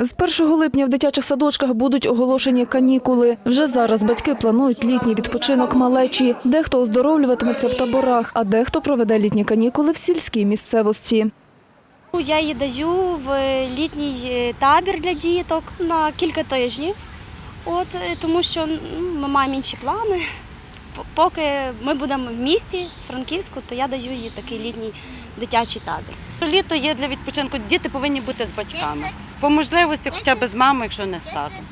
З 1 липня в дитячих садочках будуть оголошені канікули. Вже зараз батьки планують літній відпочинок малечі. Дехто оздоровлюватиметься в таборах, а дехто проведе літні канікули в сільській місцевості. Ну, Я її даю в літній е, табір для діток на кілька тижнів. От, е, тому що ну, ми маємо інші плани. Поки ми будемо в місті Франківську, то я даю їй такий літній дитячий табір. Літо є для відпочинку. Діти повинні бути з батьками. По можливості, хоча б з мамою, якщо не з татом.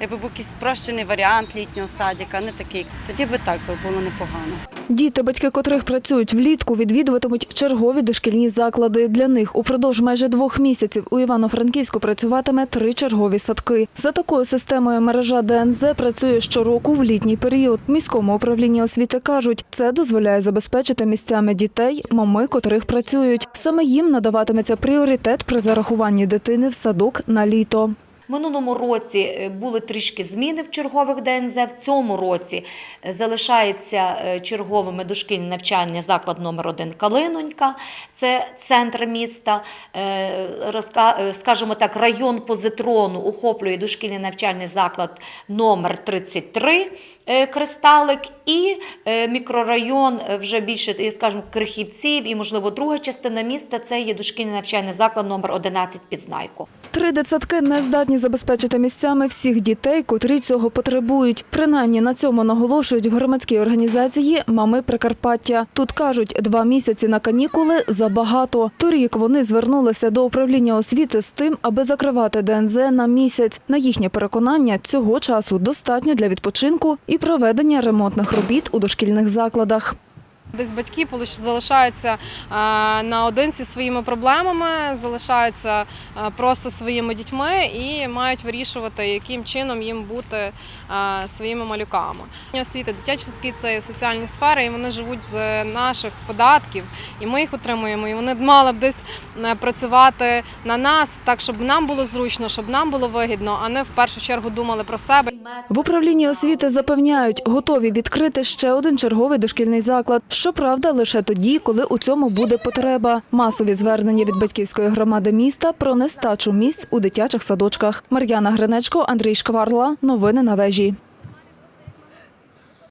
Якби був якийсь спрощений варіант літнього садика, не такий, тоді би так було непогано. Діти, батьки котрих працюють влітку, відвідуватимуть чергові дошкільні заклади. Для них упродовж майже двох місяців у Івано-Франківську працюватиме три чергові садки. За такою системою мережа ДНЗ працює щороку в літній період. Міському управлінні освіти кажуть, це дозволяє забезпечити місцями дітей, мами котрих працюють. Саме їм надаватиметься пріоритет при зарахуванні дитини в садок на літо. Минулому році е, були трішки зміни в чергових ДНЗ. В цьому році е, залишається е, черговими дошкільний навчальний заклад номер 1 Калинонька, це центр міста. Скажімо так, район позитрону охоплює дошкільний навчальний заклад номер 33 е, Кристалик і е, мікрорайон е, вже більше, скажімо, Крихівців і, можливо, друга частина міста це є дошкільний навчальний заклад номер 11 Пізнайко. Три дитсадки не здатні забезпечити місцями всіх дітей, котрі цього потребують. Принаймні на цьому наголошують в громадській організації Мами Прикарпаття. Тут кажуть, два місяці на канікули забагато. Торік вони звернулися до управління освіти з тим, аби закривати ДНЗ на місяць. На їхнє переконання, цього часу достатньо для відпочинку і проведення ремонтних робіт у дошкільних закладах. Десь батьки залишаються наодинці своїми проблемами, залишаються просто своїми дітьми і мають вирішувати, яким чином їм бути своїми малюками. Освіта, дитячі садки – це соціальні сфери, і вони живуть з наших податків, і ми їх отримуємо. І вони мали б десь працювати на нас, так щоб нам було зручно, щоб нам було вигідно, а не в першу чергу думали про себе. В управлінні освіти запевняють, готові відкрити ще один черговий дошкільний заклад. Щоправда, лише тоді, коли у цьому буде потреба. Масові звернення від батьківської громади міста про нестачу місць у дитячих садочках. Мар'яна Гринечко, Андрій Шкварла. Новини на вежі.